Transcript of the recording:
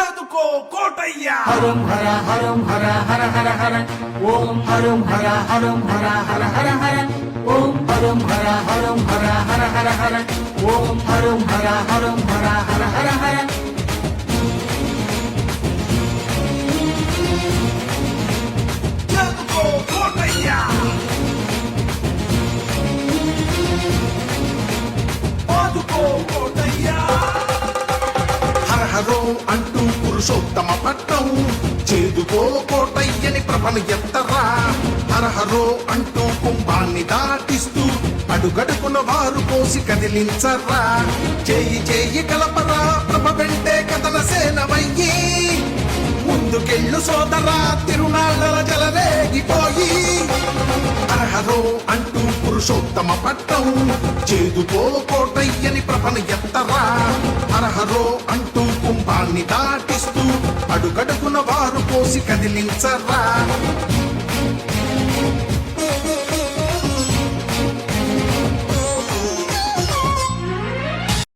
చదువుకో కోటయ్యా హరం హర హరం హర హర హర హర ఓం హరం హర హరం హర హర హర హర ఓం హరం హర హరం హర హర హర హర ఓం హరం హర హరం హర హర హర హర కోటయ్యా కోటయ్యా అంటూ పురుషోత్తమ పట్టం చేదుకో కోటయ్యని ప్రభను ఎత్తరా హరహరో అంటూ కుంభాన్ని దాటిస్తూ అడుగడుకున వారు కోసి కదిలించరా? చేయి చేయి కలపరా ప్రభ వెంటే కథల సేనమయ్యి. ముందుకెళ్ళు సోదరా తిరునాళ్ళ జలరేగిపోయి. హరహరో అంటూ పురుషోత్తమ పట్టం చేదుకో కోటయ్యని ప్రభను ఎత్తరా హరహరో అంటూ దాటిస్తూ అడుగడుగున వారు పోసి కదిలించరా.